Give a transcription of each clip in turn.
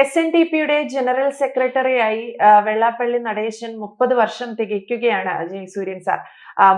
S N D പിയുടെ general സെക്രട്ടറിയായി വെള്ളാപ്പള്ളി നടേശൻ മുപ്പത് വർഷം തികയ്ക്കുകയാണ് ജയസൂര്യൻ സാർ.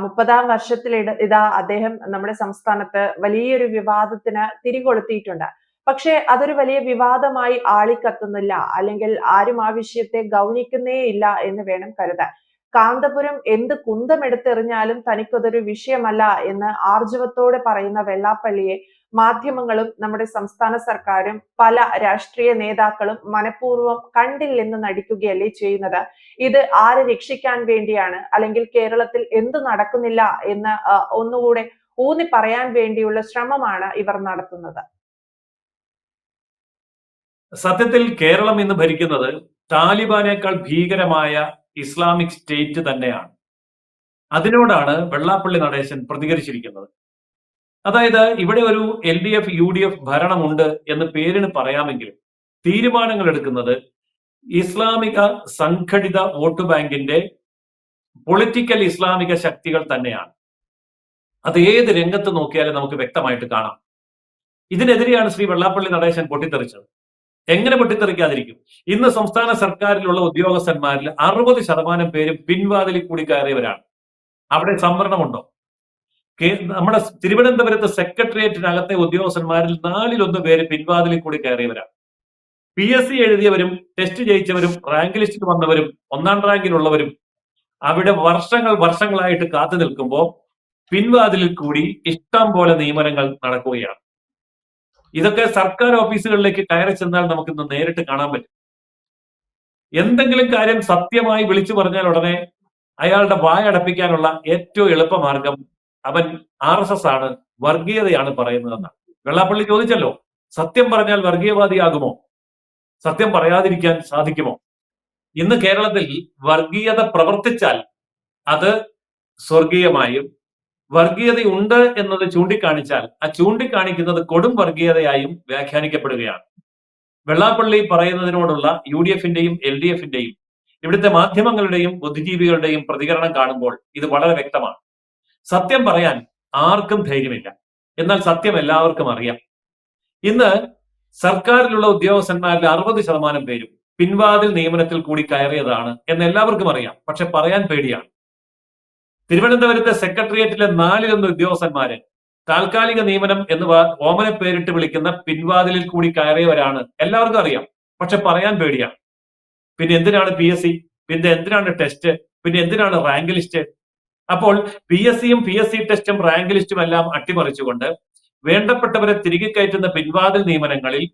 മുപ്പതാം വർഷത്തിൽ ഇതാ അദ്ദേഹം നമ്മുടെ സംസ്ഥാനത്ത് വലിയൊരു വിവാദത്തിന് തിരികൊളുത്തിയിട്ടുണ്ട്. പക്ഷേ അതൊരു വലിയ വിവാദമായി ആളിക്കത്തുന്നില്ല. അല്ലെങ്കിൽ ആരും ആ വിഷയത്തെ ഗൗനിക്കുന്നേ ഇല്ല എന്ന് വേണം കരുതാൻ. കാന്തപുരം എന്ത് കുന്തമെടുത്തെറിഞ്ഞാലും തനിക്കതൊരു വിഷയമല്ല എന്ന് ആർജവത്തോടെ പറയുന്ന വെള്ളാപ്പള്ളിയെ മാധ്യമങ്ങളും നമ്മുടെ സംസ്ഥാന സർക്കാരും പല രാഷ്ട്രീയ നേതാക്കളും മനഃപൂർവം കണ്ടില്ലെന്ന് നടിക്കുകയല്ലേ ചെയ്യുന്നത്? ഇത് ആരെ രക്ഷിക്കാൻ വേണ്ടിയാണ്? അല്ലെങ്കിൽ കേരളത്തിൽ എന്ത് നടക്കുന്നില്ല എന്ന് ഒന്നുകൂടെ ഊന്നി പറയാൻ വേണ്ടിയുള്ള ശ്രമമാണ് ഇവർ നടത്തുന്നത്. സത്യത്തിൽ കേരളം ഇന്ന് ഭരിക്കുന്നത് താലിബാനേക്കാൾ ഭീകരമായ ഇസ്ലാമിക് സ്റ്റേറ്റ് തന്നെയാണ്. അതിനോടാണ് വെള്ളാപ്പള്ളി നടേശൻ പ്രതികരിച്ചിരിക്കുന്നത്. അതായത് ഇവിടെ ഒരു L D F U D F ഭരണമുണ്ട് എന്ന് പേരിന് പറയാമെങ്കിലും തീരുമാനങ്ങൾ എടുക്കുന്നത് ഇസ്ലാമിക സംഘടിത വോട്ട് ബാങ്കിന്റെ പൊളിറ്റിക്കൽ ഇസ്ലാമിക ശക്തികൾ തന്നെയാണ്. അത് ഏത് രംഗത്ത് നോക്കിയാലും നമുക്ക് വ്യക്തമായിട്ട് കാണാം. ഇതിനെതിരെയാണ് ശ്രീ വെള്ളാപ്പള്ളി നടേശൻ പൊട്ടിത്തെറിച്ചത്. എങ്ങനെ പൊട്ടിത്തെറിക്കാതിരിക്കും? ഇന്ന് സംസ്ഥാന സർക്കാരിലുള്ള ഉദ്യോഗസ്ഥന്മാരിൽ അറുപത് ശതമാനം പേരും പിൻവാതിലിൽ കൂടി കയറിയവരാണ്. അവിടെ സംവരണമുണ്ടോ? നമ്മുടെ തിരുവനന്തപുരത്ത് സെക്രട്ടേറിയറ്റിനകത്തെ ഉദ്യോഗസ്ഥന്മാരിൽ നാലിലൊന്ന് പേര് പിൻവാതിലിൽ കൂടി കയറിയവരാണ് പി എസ് സി എഴുതിയവരും ടെസ്റ്റ് ജയിച്ചവരും റാങ്ക് ലിസ്റ്റിൽ വന്നവരും ഒന്നാം റാങ്കിലുള്ളവരും അവിടെ വർഷങ്ങൾ വർഷങ്ങളായിട്ട് കാത്തു നിൽക്കുമ്പോൾ പിൻവാതിലിൽ കൂടി ഇഷ്ടം പോലെ നിയമനങ്ങൾ നടക്കുകയാണ്. ഇതൊക്കെ സർക്കാർ ഓഫീസുകളിലേക്ക് കയറി ചെന്നാൽ നമുക്ക് ഇന്ന് നേരിട്ട് കാണാൻ പറ്റും. എന്തെങ്കിലും കാര്യം സത്യമായി വിളിച്ചു പറഞ്ഞാൽ ഉടനെ അയാളുടെ വായ അടപ്പിക്കാനുള്ള ഏറ്റവും എളുപ്പ മാർഗം അവൻ ആർ എസ് എസ് ആണ് വർഗീയതയാണ് പറയുന്നതെന്നാണ്. വെള്ളാപ്പള്ളി ചോദിച്ചല്ലോ സത്യം പറഞ്ഞാൽ വർഗീയവാദിയാകുമോ? സത്യം പറയാതിരിക്കാൻ സാധിക്കുമോ? ഇന്ന് കേരളത്തിൽ വർഗീയത പ്രവർത്തിച്ചാൽ അത് സ്വർഗീയമായും വർഗീയതയുണ്ട് എന്നത് ചൂണ്ടിക്കാണിച്ചാൽ ആ ചൂണ്ടിക്കാണിക്കുന്നത് കൊടും വർഗീയതയായും വ്യാഖ്യാനിക്കപ്പെടുകയാണ്. വെള്ളാപ്പള്ളി പറയുന്നതിനോടുള്ള യു ഡി എഫിന്റെയും എൽ ഡി എഫിന്റെയും ഇവിടുത്തെ മാധ്യമങ്ങളുടെയും ബുദ്ധിജീവികളുടെയും പ്രതികരണം കാണുമ്പോൾ ഇത് വളരെ വ്യക്തമാണ്. സത്യം പറയാൻ ആർക്കും ധൈര്യമില്ല. എന്നാൽ സത്യം എല്ലാവർക്കും അറിയാം. ഇന്ന് സർക്കാരിലുള്ള ഉദ്യോഗസ്ഥന്മാരിൽ അറുപത് ശതമാനം പേരും പിൻവാതിൽ നിയമനത്തിൽ കൂടി കയറിയതാണ് എന്ന് എല്ലാവർക്കും അറിയാം. പക്ഷെ പറയാൻ പേടിയാണ്. തിരുവനന്തപുരത്തെ സെക്രട്ടേറിയറ്റിലെ നാലിലൊന്ന് ഉദ്യോഗസ്ഥന്മാര് താൽക്കാലിക നിയമനം എന്ന് ഓമന പേരിട്ട് വിളിക്കുന്ന പിൻവാതിലിൽ കൂടി കയറിയവരാണ് എല്ലാവർക്കും അറിയാം. പക്ഷെ പറയാൻ പേടിയാണ്. പിന്നെ എന്തിനാണ് പി എസ് സി? പിന്നെ എന്തിനാണ് ടെസ്റ്റ്? പിന്നെ എന്തിനാണ് റാങ്ക് ലിസ്റ്റ്? അപ്പോൾ പി എസ് സിയും പി എസ് സി ടെസ്റ്റും റാങ്ക് ലിസ്റ്റും എല്ലാം അട്ടിമറിച്ചുകൊണ്ട് വേണ്ടപ്പെട്ടവരെ തിരികെ കയറ്റുന്ന പിൻവാതിൽ നിയമനങ്ങളിൽ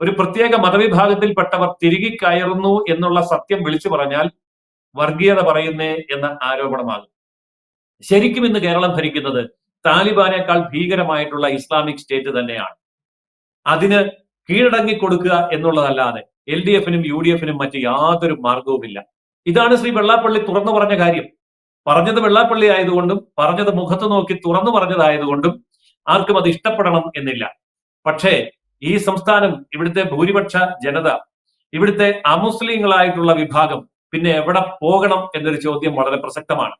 ഒരു പ്രത്യേക മതവിഭാഗത്തിൽപ്പെട്ടവർ തിരികെ കയറുന്നു എന്നുള്ള സത്യം വിളിച്ചു പറഞ്ഞാൽ വർഗീയത പറയുന്നേ എന്ന ആരോപണമാകും. ശരിക്കും ഇന്ന് കേരളം ഭരിക്കുന്നത് താലിബാനേക്കാൾ ഭീകരമായിട്ടുള്ള ഇസ്ലാമിക് സ്റ്റേറ്റ് തന്നെയാണ്. അതിന് കീഴടങ്ങി കൊടുക്കുക എന്നുള്ളതല്ലാതെ എൽ ഡി എഫിനും യു ഡി എഫിനും മറ്റ് യാതൊരു മാർഗവുമില്ല ഇതാണ് ശ്രീ വെള്ളാപ്പള്ളി തുറന്നു പറഞ്ഞ കാര്യം. പറഞ്ഞത് വെള്ളാപ്പള്ളി ആയതുകൊണ്ടും പറഞ്ഞത് മുഖത്ത് നോക്കി തുറന്നു പറഞ്ഞതായതുകൊണ്ടും ആർക്കും അത് ഇഷ്ടപ്പെടണം എന്നില്ല. പക്ഷേ ഈ സംസ്ഥാനം ഇവിടുത്തെ ഭൂരിപക്ഷ ജനത ഇവിടുത്തെ അമുസ്ലിങ്ങളായിട്ടുള്ള വിഭാഗം പിന്നെ എവിടെ പോകണം എന്നൊരു ചോദ്യം വളരെ പ്രസക്തമാണ്.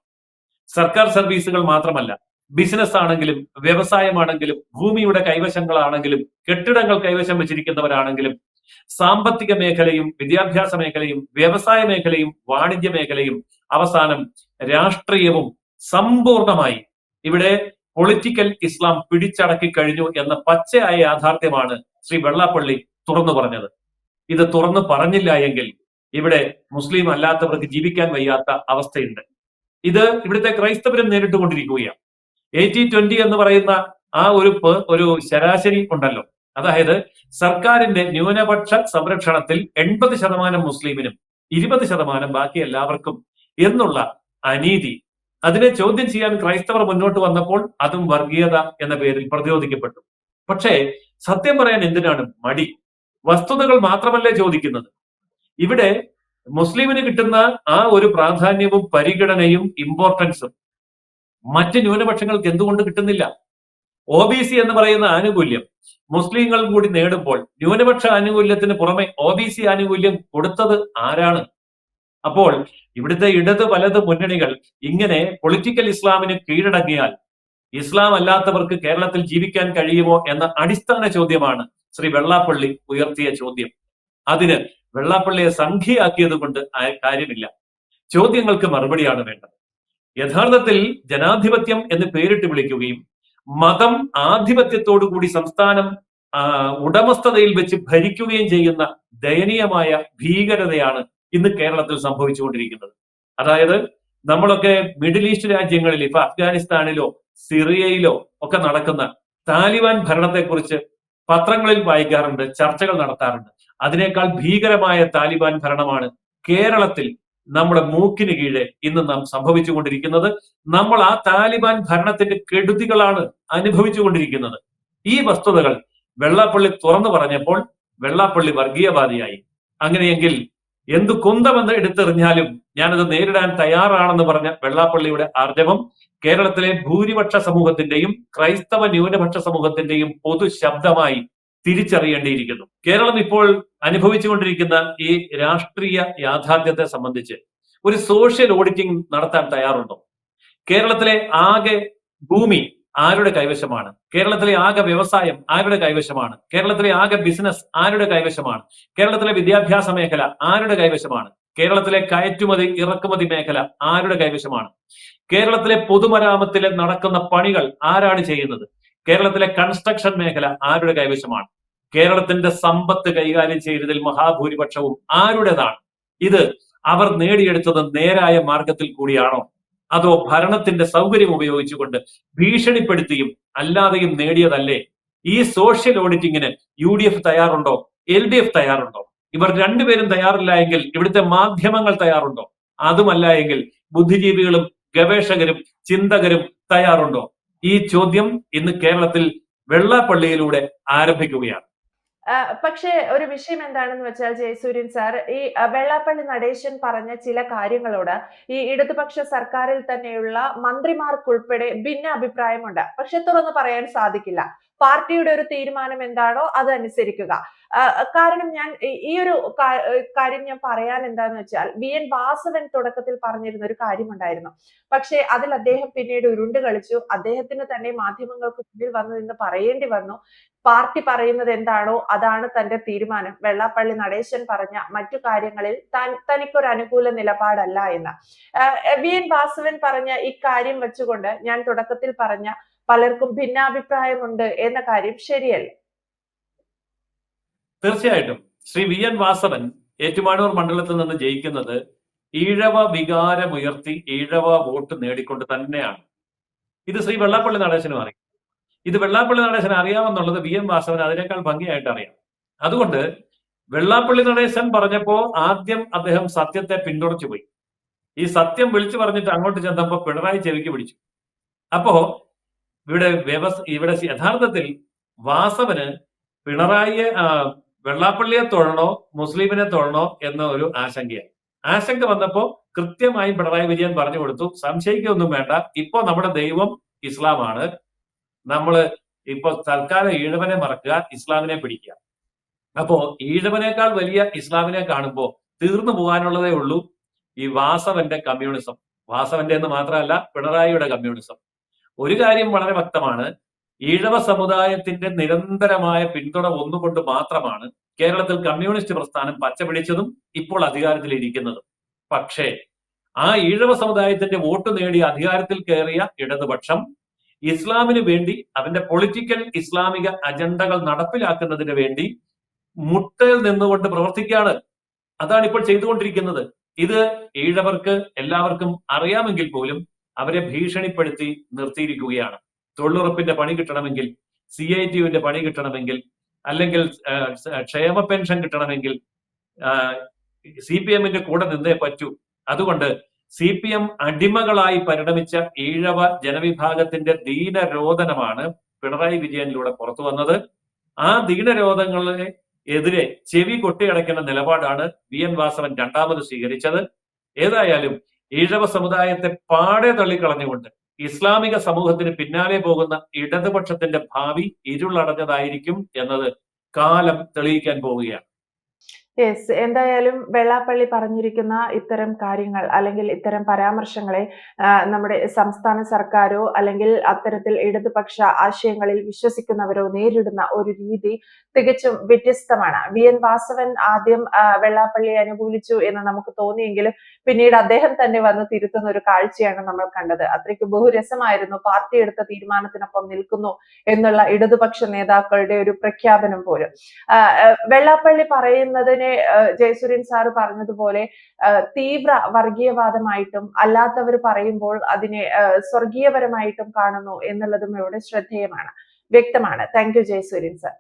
സർക്കാർ സർവീസുകൾ മാത്രമല്ല ബിസിനസ് ആണെങ്കിലും വ്യവസായമാണെങ്കിലും ഭൂമിയുടെ കൈവശങ്ങളാണെങ്കിലും കെട്ടിടങ്ങൾ കൈവശം വെച്ചിരിക്കുന്നവരാണെങ്കിലും സാമ്പത്തിക മേഖലയും വിദ്യാഭ്യാസ മേഖലയും വ്യവസായ മേഖലയും വാണിജ്യ മേഖലയും അവസാനം രാഷ്ട്രീയവും സമ്പൂർണമായി ഇവിടെ പൊളിറ്റിക്കൽ ഇസ്ലാം പിടിച്ചടക്കി കഴിഞ്ഞു എന്ന പച്ചയായ യാഥാർത്ഥ്യമാണ് ശ്രീ വെള്ളാപ്പള്ളി തുറന്നു പറഞ്ഞത്. ഇത് തുറന്നു പറഞ്ഞില്ല എങ്കിൽ ഇവിടെ മുസ്ലിം അല്ലാത്തവർക്ക് ജീവിക്കാൻ വയ്യാത്ത അവസ്ഥയുണ്ട്. ഇത് ഇവിടുത്തെ ക്രൈസ്തവരും നേരിട്ടുകൊണ്ടിരിക്കുകയാണ്. എയ്റ്റി ട്വന്റി എന്ന് പറയുന്ന ആ ഒരു ഒരു ശരാശരി ഉണ്ടല്ലോ. അതായത് സർക്കാരിന്റെ ന്യൂനപക്ഷ സംരക്ഷണത്തിൽ എൺപത് ശതമാനം മുസ്ലിമിനും ഇരുപത് ശതമാനം ബാക്കി എല്ലാവർക്കും എന്നുള്ള അനീതി. അതിനെ ചോദ്യം ചെയ്യാൻ ക്രൈസ്തവർ മുന്നോട്ട് വന്നപ്പോൾ അതും വർഗീയത എന്ന പേരിൽ പ്രതിരോധിക്കപ്പെട്ടു. പക്ഷേ സത്യം പറയാൻ എന്തിനാണ് മടി? വസ്തുതകൾ മാത്രമല്ലേ ചോദിക്കുന്നത്? ഇവിടെ മുസ്ലിമിന് കിട്ടുന്ന ആ ഒരു പ്രാധാന്യവും പരിഗണനയും ഇമ്പോർട്ടൻസും മറ്റ് ന്യൂനപക്ഷങ്ങൾക്ക് എന്തുകൊണ്ട് കിട്ടുന്നില്ല? ഒ ബി സി എന്ന് പറയുന്ന ആനുകൂല്യം. മുസ്ലിങ്ങൾ കൂടി നേടുമ്പോൾ ന്യൂനപക്ഷ ആനുകൂല്യത്തിന് പുറമെ ഒ ബി സി ആനുകൂല്യം കൊടുത്തത് ആരാണ്? അപ്പോൾ ഇവിടുത്തെ ഇടത് വലത് മുന്നണികൾ ഇങ്ങനെ പൊളിറ്റിക്കൽ ഇസ്ലാമിന് കീഴടങ്ങിയാൽ ഇസ്ലാം അല്ലാത്തവർക്ക് കേരളത്തിൽ ജീവിക്കാൻ കഴിയുമോ എന്ന അടിസ്ഥാന ചോദ്യമാണ് ശ്രീ വെള്ളാപ്പള്ളി ഉയർത്തിയ ചോദ്യം. അതിന് വെള്ളാപ്പള്ളിയെ സംഖ്യയാക്കിയത് കൊണ്ട് കാര്യമില്ല. ചോദ്യങ്ങൾക്ക് മറുപടിയാണ് വേണ്ടത്. യഥാർത്ഥത്തിൽ ജനാധിപത്യം എന്ന് പേരിട്ട് വിളിക്കുകയും മതം ആധിപത്യത്തോടു കൂടി സംസ്ഥാനം ഉടമസ്ഥതയിൽ വെച്ച് ഭരിക്കുകയും ചെയ്യുന്ന ദയനീയമായ ഭീകരതയാണ് ഇന്ന് കേരളത്തിൽ സംഭവിച്ചുകൊണ്ടിരിക്കുന്നത്. അതായത് നമ്മളൊക്കെ മിഡിൽ ഈസ്റ്റ് രാജ്യങ്ങളിൽ ഇപ്പൊ അഫ്ഗാനിസ്ഥാനിലോ സിറിയയിലോ ഒക്കെ നടക്കുന്ന താലിബാൻ ഭരണത്തെക്കുറിച്ച് പത്രങ്ങളിൽ വായിക്കാറുണ്ട് ചർച്ചകൾ നടത്താറുണ്ട്. അതിനേക്കാൾ ഭീകരമായ താലിബാൻ ഭരണമാണ് കേരളത്തിൽ നമ്മുടെ മൂക്കിന് കീഴെ ഇന്ന് നാം സംഭവിച്ചുകൊണ്ടിരിക്കുന്നത്. നമ്മൾ ആ താലിബാൻ ഭരണത്തിന്റെ കെടുതികളാണ് അനുഭവിച്ചുകൊണ്ടിരിക്കുന്നത്. ഈ വസ്തുതകൾ വെള്ളാപ്പള്ളി തുറന്നു പറഞ്ഞപ്പോൾ വെള്ളാപ്പള്ളി വർഗീയവാദിയായി. അങ്ങനെയെങ്കിൽ എന്തു കുന്തമെന്ന് എടുത്തെറിഞ്ഞാലും ഞാനത് നേരിടാൻ തയ്യാറാണെന്ന് പറഞ്ഞ വെള്ളാപ്പള്ളിയുടെ ആർജവം കേരളത്തിലെ ഭൂരിപക്ഷ സമൂഹത്തിന്റെയും ക്രൈസ്തവ ന്യൂനപക്ഷ സമൂഹത്തിന്റെയും പൊതു ശബ്ദമായി തിരിച്ചറിയേണ്ടിയിരിക്കുന്നു. കേരളം ഇപ്പോൾ അനുഭവിച്ചുകൊണ്ടിരിക്കുന്ന ഈ രാഷ്ട്രീയ യാഥാർത്ഥ്യത്തെ സംബന്ധിച്ച് ഒരു സോഷ്യൽ ഓഡിറ്റിംഗ് നടത്താൻ തയ്യാറുണ്ടോ? കേരളത്തിലെ ആകെ ഭൂമി ആരുടെ കൈവശമാണ്? കേരളത്തിലെ ആകെ വ്യവസായം ആരുടെ കൈവശമാണ്? കേരളത്തിലെ ആകെ ബിസിനസ് ആരുടെ കൈവശമാണ്? കേരളത്തിലെ വിദ്യാഭ്യാസ മേഖല ആരുടെ കൈവശമാണ്? കേരളത്തിലെ കയറ്റുമതി ഇറക്കുമതി മേഖല ആരുടെ കൈവശമാണ്? കേരളത്തിലെ പൊതുമരാമത്തിൽ നടക്കുന്ന പണികൾ ആരാണ് ചെയ്യുന്നത്? കേരളത്തിലെ കൺസ്ട്രക്ഷൻ മേഖല ആരുടെ കൈവശമാണ്? കേരളത്തിന്റെ സമ്പത്ത് കൈകാര്യം ചെയ്തതിൽ മഹാഭൂരിപക്ഷവും ആരുടേതാണ്? ഇത് അവർ നേടിയെടുത്തത് നേരായ മാർഗത്തിൽ കൂടിയാണോ? അതോ ഭരണത്തിന്റെ സൗകര്യം ഉപയോഗിച്ചുകൊണ്ട് ഭീഷണിപ്പെടുത്തിയും അല്ലാതെയും നേടിയതല്ലേ? ഈ സോഷ്യൽ ഓഡിറ്റിങ്ങിന് യു ഡി എഫ് തയ്യാറുണ്ടോ? എൽ ഡി എഫ് തയ്യാറുണ്ടോ? ഇവർ രണ്ടുപേരും തയ്യാറില്ല എങ്കിൽ ഇവിടുത്തെ മാധ്യമങ്ങൾ തയ്യാറുണ്ടോ? അതുമല്ല എങ്കിൽ ബുദ്ധിജീവികളും ഗവേഷകരും ചിന്തകരും തയ്യാറുണ്ടോ? ഈ ചോദ്യം ഇന്ന് കേരളത്തിൽ വെള്ളാപ്പള്ളിയിലൂടെ ആരംഭിക്കുകയാണ്. പക്ഷേ ഒരു വിഷയം എന്താണെന്ന് വെച്ചാൽ ജയസൂര്യൻ സാർ ഈ വെള്ളാപ്പള്ളി നടേശൻ പറഞ്ഞ ചില കാര്യങ്ങളോട് ഈ ഇടതുപക്ഷ സർക്കാരിൽ തന്നെയുള്ള മന്ത്രിമാർക്കുൾപ്പെടെ ഭിന്ന അഭിപ്രായമുണ്ട് പക്ഷെ തുറന്നു പറയാൻ സാധിക്കില്ല. പാർട്ടിയുടെ ഒരു തീരുമാനം എന്താണോ അത് അനുസരിക്കുക. കാരണം ഞാൻ ഈ- ഒരു കാര്യം ഞാൻ പറയാൻ എന്താന്ന് വെച്ചാൽ വി എൻ വാസവൻ തുടക്കത്തിൽ പറഞ്ഞിരുന്ന ഒരു കാര്യമുണ്ടായിരുന്നു. പക്ഷേ അതിൽ അദ്ദേഹം പിന്നീട് ഉരുണ്ട് കളിച്ചു. അദ്ദേഹത്തിന് തന്നെ മാധ്യമങ്ങൾക്ക് മുന്നിൽ വന്നു നിന്ന് പറയേണ്ടി വന്നു. പാർട്ടി പറയുന്നത് എന്താണോ അതാണ് തന്റെ തീരുമാനം. വെള്ളാപ്പള്ളി നടേശൻ പറഞ്ഞ മറ്റു കാര്യങ്ങളിൽ താൻ തനിക്കൊരു അനുകൂല നിലപാടല്ല എന്ന്. വി എൻ വാസവൻ പറഞ്ഞ ഇക്കാര്യം വെച്ചുകൊണ്ട് ഞാൻ തുടക്കത്തിൽ പറഞ്ഞ പലർക്കും ഭിന്നാഭിപ്രായമുണ്ട് എന്ന കാര്യം ശരിയല്ല. തീർച്ചയായിട്ടും. ശ്രീ വി എൻ വാസവൻ ഏറ്റുമാനൂർ മണ്ഡലത്തിൽ നിന്ന് ജയിക്കുന്നത് ഈഴവ വികാരമുയർത്തി ഈഴവ വോട്ട് നേടിക്കൊണ്ട് തന്നെയാണ്. ഇത് ശ്രീ വെള്ളാപ്പള്ളി നടേശനും അറിയാം. ഇത് വെള്ളാപ്പള്ളി നടേശൻ അറിയാമെന്നുള്ളത് വി എൻ വാസവൻ അതിനേക്കാൾ ഭംഗിയായിട്ട് അറിയാം. അതുകൊണ്ട് വെള്ളാപ്പള്ളി നടേശൻ പറഞ്ഞപ്പോ ആദ്യം അദ്ദേഹം സത്യത്തെ പിന്തുണച്ചു പോയി. ഈ സത്യം വിളിച്ചു പറഞ്ഞിട്ട് അങ്ങോട്ട് ചെന്നപ്പോ പിണറായി ചെവിക്ക് പിടിച്ചു. അപ്പോ ഇവിടെ വ്യവസ് ഇവിടെ യഥാർത്ഥത്തിൽ വാസവന് പിണറായിയെ വെള്ളാപ്പള്ളിയെ തൊഴണോ മുസ്ലിമിനെ തൊഴണോ എന്ന ഒരു ആശങ്കയാണ്. ആശങ്ക വന്നപ്പോ കൃത്യമായി പിണറായി വിജയൻ പറഞ്ഞു കൊടുത്തു. സംശയിക്കൊന്നും വേണ്ട. ഇപ്പൊ നമ്മുടെ ദൈവം ഇസ്ലാമാണ്. നമ്മൾ ഇപ്പൊ തൽക്കാലം ഈഴവനെ മറക്കുക ഇസ്ലാമിനെ പിടിക്കുക. അപ്പോ ഈഴവനേക്കാൾ വലിയ ഇസ്ലാമിനെ കാണുമ്പോൾ തീർന്നു പോകാനുള്ളതേ ഉള്ളൂ ഈ വാസവന്റെ കമ്മ്യൂണിസം. വാസവന്റെ എന്ന് മാത്രമല്ല പിണറായിയുടെ കമ്മ്യൂണിസം. ഒരു കാര്യം വളരെ വ്യക്തമാണ്. ഈഴവ സമുദായത്തിന്റെ നിരന്തരമായ പിന്തുണ ഒന്നുകൊണ്ട് മാത്രമാണ് കേരളത്തിൽ കമ്മ്യൂണിസ്റ്റ് പ്രസ്ഥാനം പച്ചപിടിച്ചതും ഇപ്പോൾ അധികാരത്തിലിരിക്കുന്നതും. പക്ഷേ ആ ഈഴവ സമുദായത്തിന്റെ വോട്ട് നേടി അധികാരത്തിൽ കയറിയ ഇടതുപക്ഷം ഇസ്ലാമിന് വേണ്ടി അവന്റെ പൊളിറ്റിക്കൽ ഇസ്ലാമിക അജണ്ടകൾ നടപ്പിലാക്കുന്നതിന് വേണ്ടി മുട്ടയിൽ നിന്നുകൊണ്ട് പ്രവർത്തിക്കുകയാണ്. അതാണ് ഇപ്പോൾ ചെയ്തുകൊണ്ടിരിക്കുന്നത്. ഇത് ഈഴവർക്ക് എല്ലാവർക്കും അറിയാമെങ്കിൽ പോലും അവരെ ഭീഷണിപ്പെടുത്തി നിർത്തിയിരിക്കുകയാണ്. തൊഴിലുറപ്പിന്റെ പണി കിട്ടണമെങ്കിൽ സി ഐ ടിയുവിന്റെ പണി കിട്ടണമെങ്കിൽ അല്ലെങ്കിൽ ക്ഷേമ പെൻഷൻ കിട്ടണമെങ്കിൽ സി പി എമ്മിന്റെ കൂടെ നിന്നേ പറ്റൂ. അതുകൊണ്ട് സി പി എം അടിമകളായി പരിണമിച്ച ഈഴവ ജനവിഭാഗത്തിന്റെ ദീനരോധനമാണ് പിണറായി വിജയനിലൂടെ പുറത്തു വന്നത്. ആ ദീനരോധങ്ങളെ എതിരെ ചെവി കൊട്ടിയടയ്ക്കുന്ന നിലപാടാണ് വി എൻ വാസവൻ രണ്ടാമത് സ്വീകരിച്ചത്. ഏതായാലും ഈഴവ സമുദായത്തെ പാടെ തള്ളിക്കളഞ്ഞുകൊണ്ട് ഇസ്ലാമിക സമൂഹത്തിന് പിന്നാലെ പോകുന്ന ഇടതുപക്ഷത്തിന്റെ ഭാവി ഇരുളടഞ്ഞതായിരിക്കും എന്നത് കാലം തെളിയിക്കാൻ പോവുകയാണ്. യെസ് എന്തായാലും വെള്ളാപ്പള്ളി പറഞ്ഞിരിക്കുന്ന ഇത്തരം കാര്യങ്ങൾ അല്ലെങ്കിൽ ഇത്തരം പരാമർശങ്ങളെ നമ്മുടെ സംസ്ഥാന സർക്കാരോ അല്ലെങ്കിൽ അത്തരത്തിൽ ഇടതുപക്ഷ ആശയങ്ങളിൽ വിശ്വസിക്കുന്നവരോ നേരിടുന്ന ഒരു രീതി തികച്ചും വ്യത്യസ്തമാണ്. വി. എൻ. വാസവൻ ആദ്യം വെള്ളാപ്പള്ളി വെള്ളാപ്പള്ളിയെ അനുകൂലിച്ചു എന്ന് നമുക്ക് തോന്നിയെങ്കിലും പിന്നീട് അദ്ദേഹം തന്നെ വന്ന് തിരുത്തുന്ന ഒരു കാഴ്ചയാണ് നമ്മൾ കണ്ടത്. അത്രയ്ക്ക് ബഹുരസമായിരുന്നു. പാർട്ടി എടുത്ത തീരുമാനത്തിനൊപ്പം നിൽക്കുന്നു എന്നുള്ള ഇടതുപക്ഷ നേതാക്കളുടെ ഒരു പ്രഖ്യാപനം പോലും. വെള്ളാപ്പള്ളി പറയുന്നതിനെ ജയസുരൻ സാറ് പറഞ്ഞതുപോലെ തീവ്ര വർഗീയവാദമായിട്ടും അല്ലാത്തവർ പറയുമ്പോൾ അതിനെ സ്വർഗീയപരമായിട്ടും കാണുന്നു എന്നുള്ളതും ഇവിടെ ശ്രദ്ധേയമാണ് വ്യക്തമാണ്. Thank you Jayasuryan sir.